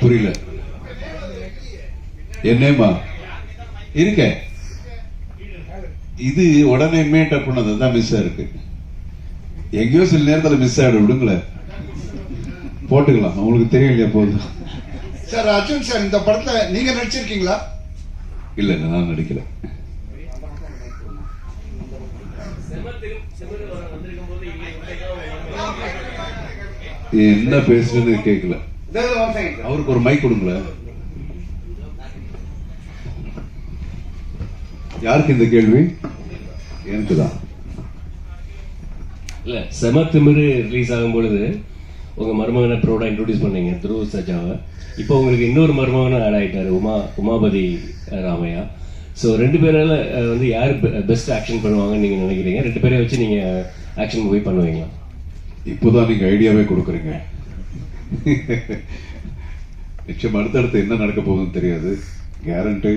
புரியல. என்னேமா இருக்க இது உடனே மேட்டப் பண்ணது தான் மிஸ் ஆயிருக்கு எங்கேயோ சில நேரத்துல மிஸ் ஆயிடும். விடுங்களேன் போட்டுக்கலாம். உங்களுக்கு தெரியும் இல்லையா? போதும். சார் அர்ஜுன் சார் இந்த படத்துல நீங்க நடிச்சிருக்கீங்களா? இல்ல நான் நடிக்கல. என்ன பேசுறது கேட்கல அவருக்கு ஒரு மைக் கொடுங்களேன் யாருக்கு இந்த கேள்வி? எனக்கு தான் இல்ல. செம திமிரு ரிலீஸ் ஆகும் பொழுது உங்க மருமகனை ப்ரௌடா இன்ட்ரோடியூஸ் பண்ணீங்க துருவ சஜாவை. இப்போ உங்களுக்கு இன்னொரு மருமகனும் ஆட் ஆயிட்டாரு உமா உமாபதி ராமையா. ஸோ ரெண்டு பேரால வந்து யார் பெஸ்ட் ஆக்ஷன் பண்ணுவாங்கன்னு நீங்க நினைக்கிறீங்க? ரெண்டு பேரையும் வச்சு நீங்க ஆக்ஷன் மூவி பண்ணுவீங்களா? இப்போதான் நீங்க ஐடியாவே கொடுக்குறீங்க. நிச்சயம் அடுத்தடுத்து என்ன நடக்க போகுதுன்னு தெரியாது கேரண்டி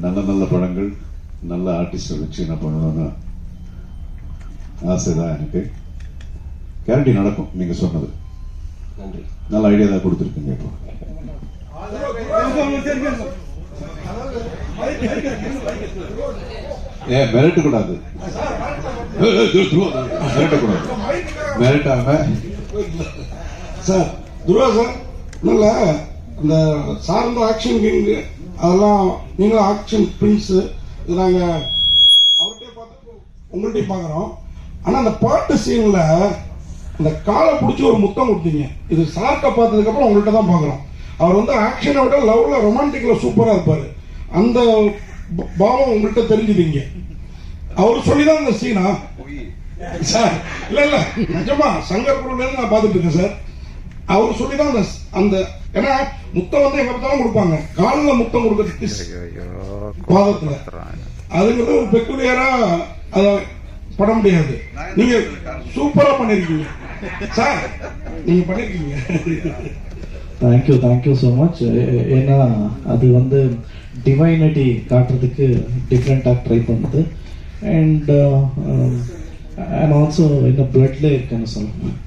நல்ல நல்ல படங்கள் நல்ல ஆர்டிஸ்டை வச்சு நான் பண்ணணும்னு ஆசைதான் எனக்கு கேரண்டி நடக்கும் நீங்க சொன்னது நன்றி நல்ல ஐடியா தான் கொடுத்துருக்கீங்க இப்போ ஏ மிரட்ட கூடாது மிரட்ட கூடாது மிரட்டாம சார் துருவா சார் இல்ல இந்த சார்ந்த ஆக்ஷன் கிங் அதெல்லாம் நீங்களும் ஆக்ஷன் பிரின்ஸ் இது நாங்க அவர்கிட்ட பார்த்து உங்கள்கிட்ட பார்க்குறோம். ஆனா அந்த பாட்டு சீன்ல அந்த காலை பிடிச்சி ஒரு முத்தம் கொடுத்தீங்க. இது சார்க்க பார்த்ததுக்கு அப்புறம் உங்கள்கிட்ட தான் பார்க்குறோம். அவர் வந்து ஆக்ஷனை விட லவ்ல ரொமான்டிக்ல சூப்பரா இருப்பாரு. அந்த பாவம் உங்கள்கிட்ட தெரிஞ்சுதீங்க. அவர் சொல்லி தான் அந்த சீனா சார் இல்ல இல்ல நிஜமா சங்கர் குழுல இருந்து நான் பார்த்துட்டு இருக்கேன் சார். அவர் சொல்லி தான் அந்த அந்த ஏன்னா முத்தம் வந்து எங்க பார்த்தாலும் கொடுப்பாங்க. காலில் முத்தம் கொடுக்கறதுக்கு பாதத்துல அதுங்கிறது ஒரு பெக்குலியரா அத பட முடியாது. நீங்க சூப்பரா பண்ணிருக்கீங்க. சார் நீங்க பண்ணிருக்கீங்க. தேங்க்யூ தேங்க்யூ ஸோ மச் ஏன்னா அது வந்து டிவைனிட்டி காட்டுறதுக்கு டிஃப்ரெண்ட்டாக ட்ரை பண்ணுது. அண்ட் அண்ட் ஆல்சோ இந்த பிளட்ல இருக்குன்னு சொல்லணும்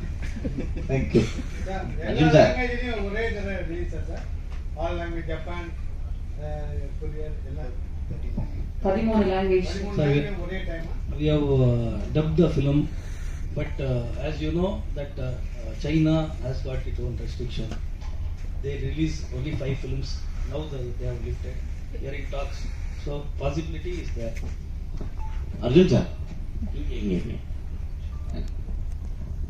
தேங்க்யூ அர்ஜுன் சார். ஒரே தடவை release ஆ சார் ஆல் லாங்குவேஜ் ஜப்பான் கொரியர் எல்லாம் பதிமூணு லாங்குவேஜ் பதிமூணு language ஒரே time we have uh, dubbed the film, but uh, as you know that uh, uh, China has got its own restriction. They release only five films. Now the, they have lifted. They are in talks. So possibility is there. Arjun sir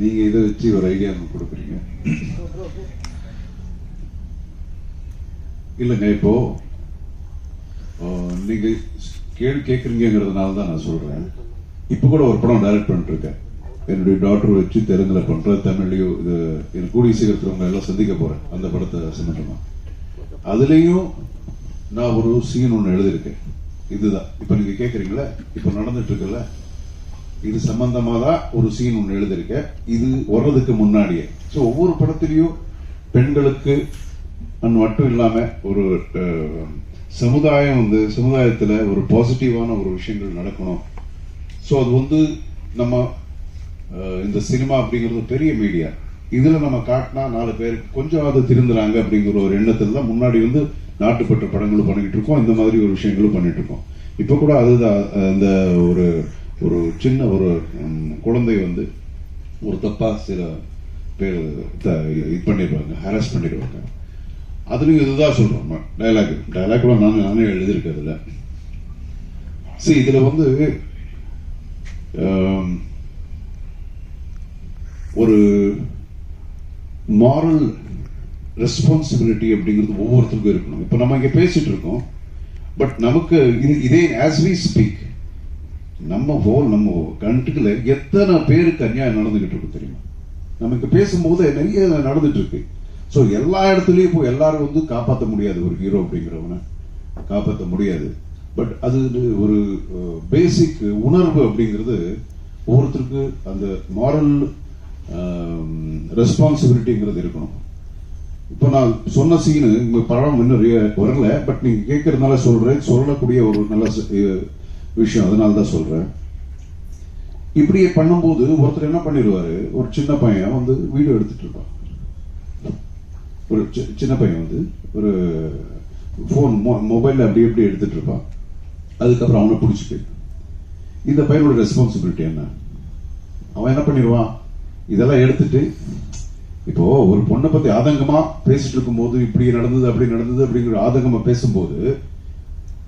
நீங்க இதை வச்சு ஒரு idea கொடுக்குறீங்க. இல்லைங்க இப்போ நீங்க கேள்வி கேட்குறீங்கிறதுனால தான் நான் சொல்றேன். இப்போ கூட ஒரு படம் டைரக்ட் பண்ணிட்டு இருக்கேன் என்னுடைய டாக்டர் வச்சு தெலுங்குல பண்றேன் தமிழ்லயும் இது எனக்கு கூடிய சீக்கிரத்தில் எல்லாம் சந்திக்க போறேன். அந்த படத்தை சம்பந்தமா. அதுலயும் நான் ஒரு சீன் ஒன்று எழுதியிருக்கேன். இதுதான். இப்போ நீங்க கேட்குறீங்களா இப்போ நடந்துட்டு இருக்குல்ல இது சம்பந்தமா தான் ஒரு சீன் ஒன்று எழுதியிருக்கேன். இது வர்றதுக்கு முன்னாடியே. ஸோ ஒவ்வொரு படத்திலையும் பெண்களுக்கு மட்டும் இல்லாம ஒரு சமுதாயம் வந்து சமுதாயத்தில் ஒரு பாசிட்டிவான ஒரு விஷயங்கள் நடக்கணும். ஸோ அது வந்து நம்ம இந்த சினிமா அப்படிங்கிறது பெரிய மீடியா இதில் நம்ம காட்டினா நாலு பேருக்கு கொஞ்சம் அது திருந்துறாங்க அப்படிங்கிற ஒரு எண்ணத்தில் தான் முன்னாடி வந்து நாட்டுப்பற்ற படங்களும் பண்ணிக்கிட்டு இருக்கோம். இந்த மாதிரி ஒரு விஷயங்களும் பண்ணிட்டு இருக்கோம். இப்போ கூட அதுதான் அந்த இந்த ஒரு ஒரு சின்ன ஒரு குழந்தை வந்து ஒரு தப்பாக சில பேர் த- இது பண்ணிடுவாங்க ஹராஸ் பண்ணிடுவாங்க. அதுலேயும் இதுதான் சொல்றோம் டயலாக் டயலாக்லாம் நான் நானே எழுதியிருக்கேன் இதுல சரி இதில் வந்து ஒரு மாரல் ரெஸ்பான்சிபிலிட்டி அப்படிங்கிறது ஒவ்வொருத்தருக்கும் இருக்கணும். இப்போ நம்ம இங்கே பேசிகிட்டு இருக்கோம் பட் நமக்கு இது இதே ஆஸ் வி ஸ்பீக் நம்ம ஹோல் நம்ம கண்ட்ரில எத்தனை பேருக்கு அநியாயம் நடந்துகிட்டு இருக்கு தெரியுமா? நமக்கு பேசும்போது நிறைய நடந்துட்டு இருக்கு ஸோ எல்லா இடத்துலயும் இப்போ எல்லாரும் வந்து காப்பாற்ற முடியாது. ஒரு ஹீரோ அப்படிங்கிறவனை காப்பாற்ற முடியாது. பட் அது ஒரு பேசிக் உணர்வு அப்படிங்கிறது ஒவ்வொருத்தருக்கு அந்த மாரல் ரெஸ்பான்சிபிலிட்டிங்கிறது இருக்கணும். இப்போ நான் சொன்ன சீனு உங்க படம் இன்னும் வரல. பட் நீங்க கேட்கறதுனால சொல்றேன். சொல்லக்கூடிய ஒரு நல்ல விஷயம் அதனால தான் சொல்றேன். இப்படியே பண்ணும்போது ஒருத்தர் என்ன பண்ணிடுவாரு? ஒரு சின்ன பையன் வந்து வீடியோ எடுத்துட்டு இருப்பான். ஒரு சி- சின்ன பையன் வந்து ஒரு ஃபோன் மொபைல்ல அப்படி எப்படி எடுத்துட்டு இருப்பான். அதுக்கப்புறம் அவனை பிடிச்சிட்டு இந்த பையனோட ரெஸ்பான்சிபிலிட்டி என்ன? அவன் என்ன பண்ணிடுவான்? இதெல்லாம் எடுத்துட்டு இப்போ ஒரு பொண்ணை பத்தி ஆதங்கமா பேசிட்டு இருக்கும்போது இப்படி நடந்தது அப்படி நடந்தது அப்படிங்கிற ஆதங்கமா பேசும்போது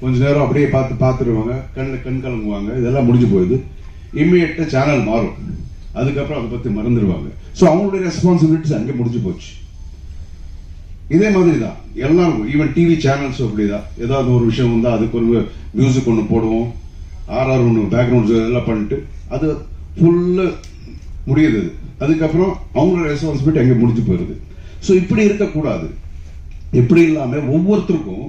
கொஞ்ச நேரம் அப்படியே பார்த்து பார்த்துருவாங்க கண் கண் கலங்குவாங்க. இதெல்லாம் முடிஞ்சு போயிடுது இம்மிடியட்டாக சேனல் மாறும். அதுக்கப்புறம் அதை பற்றி மறந்துடுவாங்க. ஸோ அவங்களுடைய ரெஸ்பான்சிபிலிட்டிஸ் அங்கே முடிஞ்சு போச்சு. இதே மாதிரி தான் எல்லாரும் ஈவன் டிவி சேனல்ஸும் அப்படி தான் ஏதாவது ஒரு விஷயம் வந்தால் அதுக்கு ஒரு மியூசிக் ஒன்று போடுவோம். ஆர்ஆர் ஒன்று பேக்ரவுண்ட்ஸ் இதெல்லாம் பண்ணிட்டு அது ஃபுல்லாக முடியுது அதுக்கப்புறம் அவங்களோட ரெஸ்பான்சிபிலிட்டி அங்கே முடிஞ்சு போயிடுது ஸோ இப்படி இருக்கக்கூடாது. இப்படி இல்லாமல் ஒவ்வொருத்தருக்கும்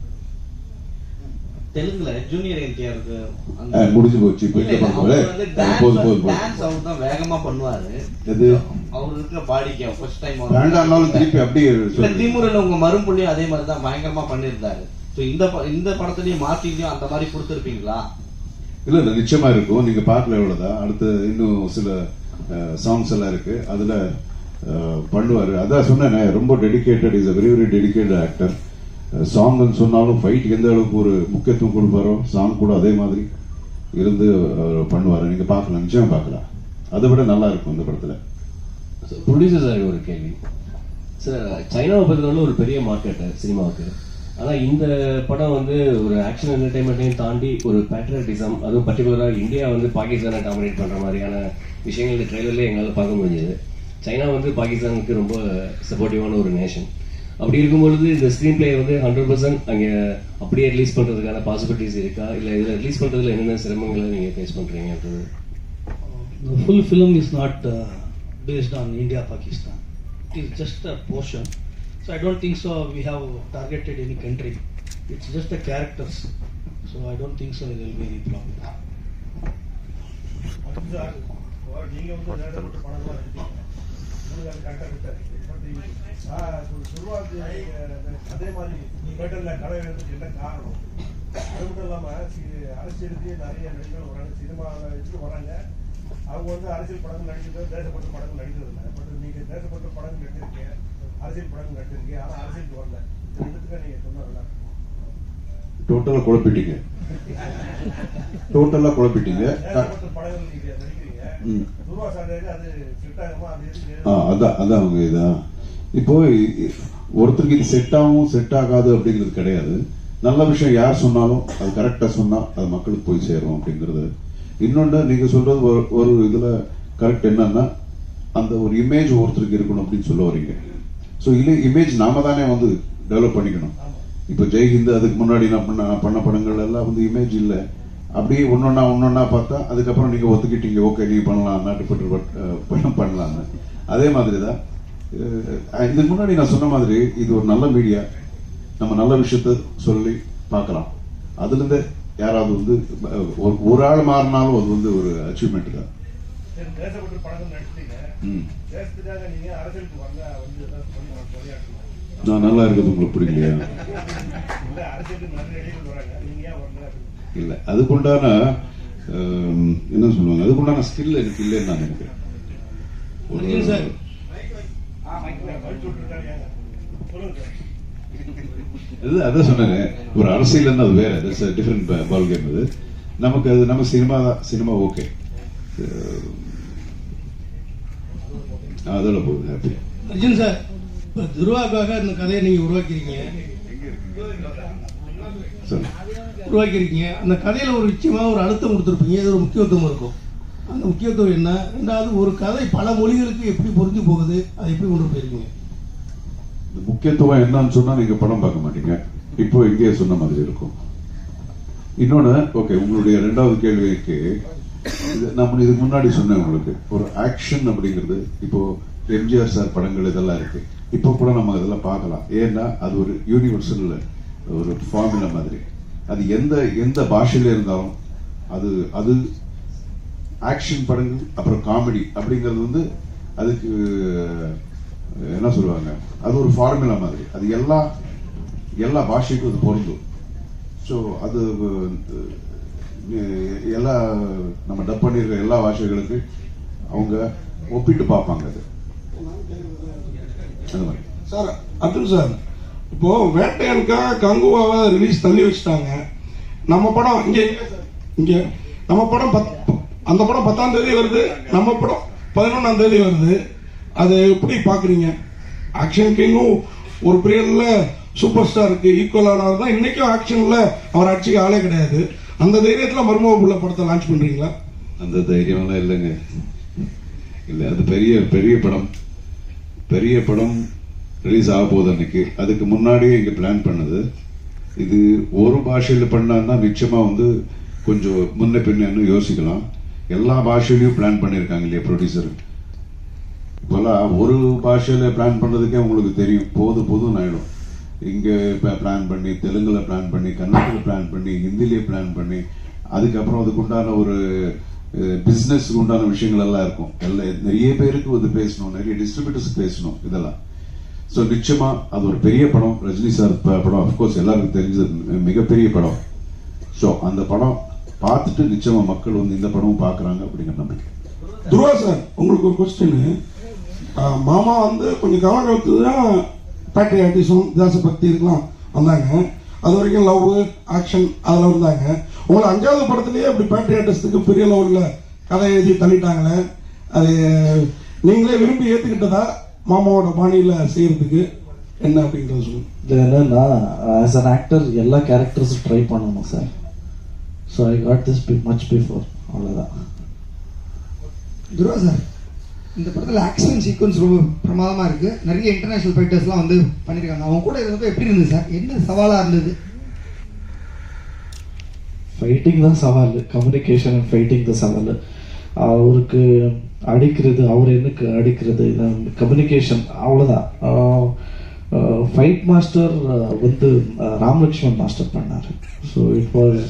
தெலுங்குல ஜூனியர் என்டிஆருக்கு முடிஞ்சு போச்சு இப்ப டான்ஸ் அவர் தான் வேகமா பண்ணுவாரு. எது? அவர் இருக்கிற பாடிக்கு ஃபர்ஸ்ட் டைம் வேண்டாம்னாலும் திருப்பி அப்படியே. திமுறையில உங்க மறுபுள்ளியும் அதே மாதிரி தான் பயங்கரமா பண்ணியிருந்தாரு. சோ இந்த இந்த படத்துலயும் மார்க்கிங்லயும் அந்த மாதிரி கொடுத்திருப்பீங்களா? இல்ல இல்ல நிச்சயமா இருக்கும். நீங்க பார்க்கல எவ்வளவுதான் அடுத்து இன்னும் சில சாங்ஸ் எல்லாம் இருக்கு. அதுல பண்ணுவாரு. அதான் சொன்னேனே ரொம்ப dedicated is a very very dedicated actor சாங்னு சொன்னாலும் ஃபைட் எந்த அளவுக்கு ஒரு முக்கியத்துவம் கொடுப்பாரோ சாங் கூட அதே மாதிரி இருந்து அவர் நீங்கள் பார்க்கலாம் நிச்சயம் பார்க்கலாம். அதை விட நல்லா இருக்கும் இந்த படத்தில். ப்ரொடியூசர் சார் ஒரு கேள்வி. சார் சைனாவை பொறுத்தவரை ஒரு பெரிய மார்க்கெட்டு சினிமாவுக்கு. ஆனால் இந்த படம் வந்து ஒரு ஆக்ஷன் என்டர்டைன்மெண்ட்டையும் தாண்டி ஒரு பேட்ரியாட்டிசம் அதுவும் பர்டிகுலராக இந்தியா வந்து பாகிஸ்தானை டாமினேட் பண்ணுற மாதிரியான விஷயங்கள் இந்த ட்ரெய்லர்லேயே எங்களால் பார்க்க முடிஞ்சது. சைனா வந்து பாகிஸ்தானுக்கு ரொம்ப சப்போர்ட்டிவான ஒரு நேஷன் அப்படி இருக்கும்பொழுது இந்த ஸ்க்ரீன் பிளே வந்து ஹண்ட்ரட் பர்சன்ட் அங்கே அப்படியே ரிலீஸ் பண்றதுக்கான பாசிபிலிட்டிஸ் இருக்கா இல்லை இதில் ரிலீஸ் பண்றதுல என்னென்ன சிரமங்களை நீங்கள் ஃபேஸ் பண்றீங்கன்றது The full film is not uh, based on India Pakistan. It is just a portion. So I don't think so. We have targeted any country. It's just the characters. So I don't think so there will be any problem. Sir நீங்க வந்து நேரப்பட்ட படம்லாம் எடுத்தீங்க உங்களுக்கு அது மாதிரி கடை எழுதுறதுக்கு என்ன காரணம் அது மட்டும் இல்லாம சி- அரசியலுக்கு நிறைய நடிகர்கள் வராங்க சினிமாவில் வச்சுட்டு வராங்க அவங்க வந்து அரசியல் படங்கள் நடிக்கிறது தேசப்பட்ட படங்கள் நடிக்கிறது இல்லை பட் நீங்க தேசப்பட்ட படங்கள் நடிச்சிருக்கீங்க அரசியல் படங்கள் நடிச்சிருக்கீங்க ஆனா அரசியலுக்கு வரல இது ரெண்டுத்துக்கும் நீங்க சொன்னா டோட்டலா குழப்பிட்டீங்க டோட்டலா குழப்பிட்டீங்க படங்கள் நீங்க நடிக்கிறீங்க அதான் அதான் அவங்க இதா இப்போ ஒருத்தருக்கு இது செட் ஆகும் செட் ஆகாது அப்படிங்கிறது கிடையாது. நல்ல விஷயம் யார் சொன்னாலும் அது கரெக்டா சொன்னா அது மக்களுக்கு போய் சேரும் அப்படிங்கிறது. இன்னொன்று நீங்க சொல்றது ஒரு ஒரு இதுல கரெக்ட் என்னன்னா அந்த ஒரு இமேஜ் ஒருத்தருக்கு இருக்கணும் அப்படின்னு சொல்ல வரீங்க. ஸோ இல்லை இமேஜ் நாம தானே வந்து டெவலப் பண்ணிக்கணும். இப்போ ஜெய்ஹிந்த் அதுக்கு முன்னாடி நான் பண்ண பண்ண படங்கள் எல்லாம் வந்து இமேஜ் இல்லை. அப்படியே ஒன்னொன்னா ஒன்னொன்னா பார்த்தா அதுக்கப்புறம் நீங்க ஒத்துக்கிட்டீங்க. ஓகே நீ பண்ணலாம் நாட்டுப்பட்டு படம் பண்ணலாம்னு. அதே மாதிரி தான் இதுக்கு முன்னாடி நான் சொன்ன மாதிரி இது ஒரு நல்ல மீடியா நம்ம நல்ல விஷயத்த சொல்லி பார்க்கலாம். அதுல இருந்து யாராவது வந்து ஒரு ஒரு ஆள் மாறினாலும் அது வந்து ஒரு அச்சீவ்மெண்ட் தான். நான் நல்லா இருக்கிறது உங்களுக்கு பிடிக்கலையா இல்ல அதுக்குண்டான என்ன சொல்லுவாங்க? அதுக்குண்டான ஸ்கில் எனக்கு இல்லைன்னு நான் நினைக்கிறேன் ஒரு இல்ல, கழிச்சு விட்டுருக்காங்க ஏங்க? சொல்லுங்க சார் இது அதான் சொன்னேன் ஒரு அரசியல் அது வேற டிஃப்ரெண்ட் பால் கேம் அது நமக்கு அது நம்ம சினிமா தான் சினிமா ஓகே அதோட போகுது ஹாப்பி அர்ஜுன் சார் இப்போ துருவாக்காக இந்த கதையை நீங்கள் உருவாக்கியிருக்கீங்க சொல்லு உருவாக்கியிருக்கீங்க அந்த கதையில் ஒரு நிச்சயமாக ஒரு அழுத்தம் கொடுத்துருப்பீங்க. இது ஒரு முக்கியத்துவம் இருக்கும். அந்த முக்கியத்துவம் என்ன? ரெண்டாவது ஒரு கதை பல மொழிகளுக்கு எப்படி பொருந்தி போகுது? அதை எப்படி கொண்டு போயிருக்கீங்க இந்த முக்கியத்துவம் என்னன்னு சொன்னா நீங்க படம் பார்க்க மாட்டீங்க. இப்போ இங்கேயே சொன்ன மாதிரி இருக்கும். இன்னொன்னு ஓகே உங்களுடைய ரெண்டாவது கேள்விக்கு இது நம்ம இதுக்கு முன்னாடி சொன்னேன் உங்களுக்கு. ஒரு ஆக்ஷன் அப்படிங்கிறது இப்போ எம்ஜிஆர் சார் படங்கள் இதெல்லாம் இருக்கு. இப்போ கூட நம்ம இதெல்லாம் பார்க்கலாம். ஏன்னா அது ஒரு யூனிவர்சல் ஒரு ஃபார்முலா மாதிரி. அது எந்த எந்த பாஷையில இருந்தாலும் அது அது ஆக்ஷன் படங்கள் அப்புறம் காமெடி அப்படிங்கிறது வந்து அதுக்கு என்ன சொல்லுவாங்க? அது ஒரு ஃபார்முலா மாதிரி. அது எல்லா எல்லா பாஷைக்கும் அது பொருந்தும். ஸோ அது எல்லா நம்ம டப் பண்ணியிருக்க எல்லா பாஷைகளுக்கு அவங்க ஒப்பிட்டு பார்ப்பாங்க அது. அந்த மாதிரி. சார் அப்துல் சார் இப்போ வேட்டையனுக்காக கங்குவாவை ரிலீஸ் தள்ளி வச்சுட்டாங்க. நம்ம படம் இங்கே இங்கே நம்ம படம் பத்- அந்த படம் பத்தாம் தேதி வருது. நம்ம படம் பதினொன்றாம் தேதி வருது. அதை எப்படி பார்க்குறீங்க? ஆக்ஷன் கிங்கும் ஒரு பீரியடில் சூப்பர் ஸ்டாருக்கு ஈக்குவலானவர் தான். இன்றைக்கும் ஆக்ஷனில் அவர் அடிச்சுக்க ஆளே கிடையாது. அந்த தைரியத்தில் மருமகப்புள்ள புள்ள படத்தை லான்ச் பண்ணுறீங்களா அந்த தைரியம்லாம் இல்லைங்க. இல்லை அது பெரிய பெரிய படம். பெரிய படம் ரிலீஸ் ஆக போகுது அன்னைக்கு. அதுக்கு முன்னாடியே இங்கே பிளான் பண்ணது. இது ஒரு பாஷையில பண்ணான்னா நிச்சயமாக வந்து கொஞ்சம் முன்ன பின்னு யோசிக்கலாம். எல்லா பாஷையிலையும் பிளான் பண்ணியிருக்காங்க இல்லையா ப்ரொடியூசர் இப்போல்லாம் ஒரு பாஷையில பிளான் பண்ணுறதுக்கே உங்களுக்கு தெரியும். போது போதும் இங்கே இப்போ பிளான் பண்ணி தெலுங்கில் பிளான் பண்ணி கன்னடத்தில் பிளான் பண்ணி ஹிந்திலேயே பிளான் பண்ணி அதுக்கப்புறம் அதுக்கு உண்டான ஒரு பிஸ்னஸ்க்கு உண்டான விஷயங்கள் எல்லாம் இருக்கும். எல்லாம் நிறைய பேருக்கு வந்து பேசணும் நிறைய டிஸ்ட்ரிபியூட்டர்ஸ் பேசணும் இதெல்லாம். ஸோ நிச்சயமாக அது ஒரு பெரிய படம். ரஜினி சார் ப- படம் அஃப்கோர்ஸ் எல்லாருக்கும் தெரிஞ்சது மிகப்பெரிய படம். ஸோ அந்த படம் பார்த்துட்டு நிச்சயமா மக்கள் வந்து இந்த படமும் பார்க்கறாங்க அப்படிங்கிற நம்பிக்கை. துருவா சார் உங்களுக்கு ஒரு கொஸ்டின் மாமா வந்து கொஞ்சம் காலகாலத்து தான் பேட்ரியாட்டிசம் தேசபக்தி இதுக்கெல்லாம் வந்தாங்க. அது வரைக்கும் லவ் ஆக்ஷன் அதில் இருந்தாங்க. உங்களை அஞ்சாவது படத்துலயே அப்படி பேட்ரியாட்டிசத்துக்கு பெரிய லெவலில் கதை எழுதி தள்ளிட்டாங்களே. அது நீங்களே விரும்பி ஏற்றுக்கிட்டதா மாமாவோட பாணியில் செய்யறதுக்கு என்ன அப்படின்றத சொல்லுங்க. இது என்னன்னா ஆஸ் அன் ஆக்டர் எல்லா கேரக்டர்ஸும் ட்ரை பண்ணணும் sir so I got this much before அவ்வளோதான் துருவா சார் இந்த படத்தில் ஆக்ஷன் சீக்வன்ஸ் ரொம்ப பிரமாதமாக இருக்கு. நிறைய இன்டர்நேஷனல் ஃபைட்டர்ஸ்லாம் வந்து பண்ணியிருக்காங்க அவங்க கூட இருந்தப்போ எப்படி இருந்தது சார்? என்ன சவாலாக இருந்தது? ஃபைட்டிங் தான் சவால். கம்யூனிகேஷன் அண்ட் ஃபைட்டிங் தான் சவால். அவருக்கு அடிக்கிறது அவர் எனக்கு அடிக்கிறது கம்யூனிகேஷன் அவ்வளோதான் ஃபைட் மாஸ்டர் வந்து ராமலக்ஷ்மன் மாஸ்டர் பண்ணார். ஸோ இட் வாஸ்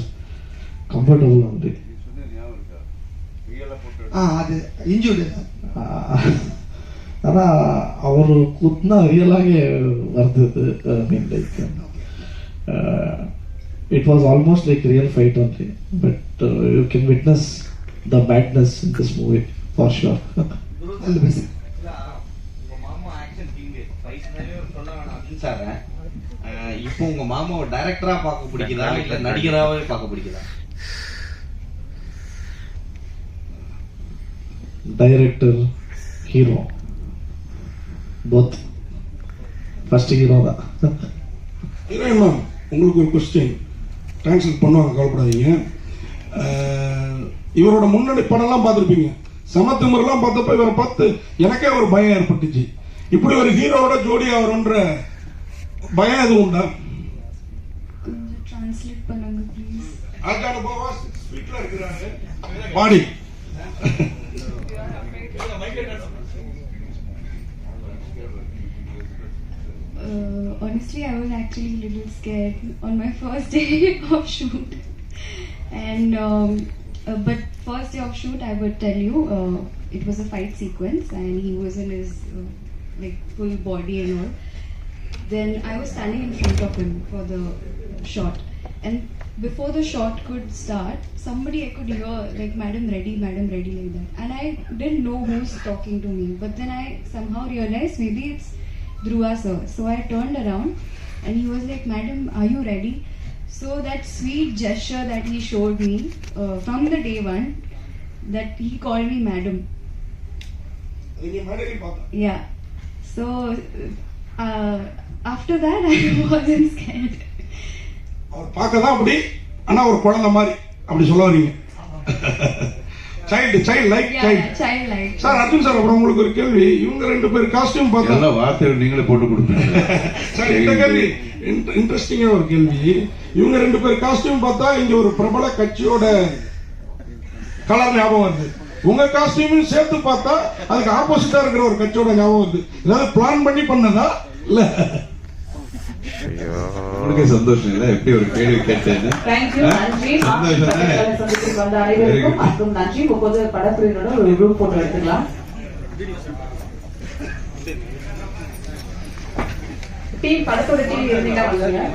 கம்ஃபர்டபுள் வந்து ஆ அது இன்ஜூர்டு ஆனால் அவர் குத்துனா ரியலாகவே I mean like it was almost like real fight only but you can witness the badness in this movie for sure இப்போ உங்க மாமாவை டைரக்டரா பார்க்க பிடிக்குதா? இல்ல நடிகராவே பார்க்க பிடிக்குதா? Director hero both first hero தான். உங்களுக்கு ஒரு கொஸ்டின் ட்ரான்ஸ்லேட் பண்ணுவாங்க கவலைப்படாதீங்க. இவரோட முன்னாடி படம்லாம் பார்த்துருப்பீங்க. சமத்துமரெல்லாம் பார்த்தப்ப இவரை பார்த்து எனக்கே ஒரு பயம் ஏற்பட்டுச்சு. இப்படி ஒரு ஹீரோவோட ஜோடியா வரும்ன்ற பயம் எதுவும் உண்டா? டிரான்ஸ்லேட் பண்ணுங்க ப்ளீஸ் அதுக்கான போவா ஸ்வீட்ல இருக்கிறாரு. பாடி Uh, honestly, I was actually a little scared on my first day of shoot. And um, uh, but first day of shoot, I would tell you, uh, it was a fight sequence, and he was in his uh, like full body and all. Then I was standing in front of him for the shot, and before the shot could start, somebody I could hear like "Madam ready, Madam ready" like that, and I didn't know who's talking to me. But then I somehow realized maybe it's Dhruva sir. So I turned around and he was like, Madam, are you ready? So that sweet gesture that he showed me uh, from the day one, that he called me Madam. நீங்க மேடையில் பார்த்தேன் Yeah. So uh, after that, I wasn't scared. அவர் பார்க்க தான் அப்படி ஆனா ஒரு குழந்தை மாதிரி அப்படி சொல்ல வரீங்க child child like child childlike. Sir Arjun sir அப்புறம் உங்களுக்கு ஒரு கேள்வி. இவங்க ரெண்டு பேர் காஸ்டியூம் பார்த்தா எல்லா வார்த்தைகள் நீங்களே போட்டு கொடுப்பீங்க சார் இந்த கேள்வி? இன்ட்ரெஸ்டிங்கான ஒரு கேள்வி. இவங்க ரெண்டு பேர் காஸ்டியூம் பார்த்தா இங்க ஒரு பிரபல கட்சியோட கலர் ஞாபகம் வருது. உங்க காஸ்டியூமையும் சேர்த்து பார்த்தா அதுக்கு ஆப்போசிட்டா இருக்கிற ஒரு கட்சியோட ஞாபகம் வருது. ஏதாவது பிளான் பண்ணி பண்ணதா? இல்ல. உங்களுக்கே சந்தோஷம் இல்ல? எப்படி ஒரு கேள்வி கேட்டேன்னு? சந்தோஷம் வந்த அனைவருக்கும் மற்றும் நன்றி இப்போது படக்குழுவினோட ஒரு குரூப் போட்டோ எடுத்துக்கலாம். டீம் படத்தோட டீம் இருந்தீங்கன்னா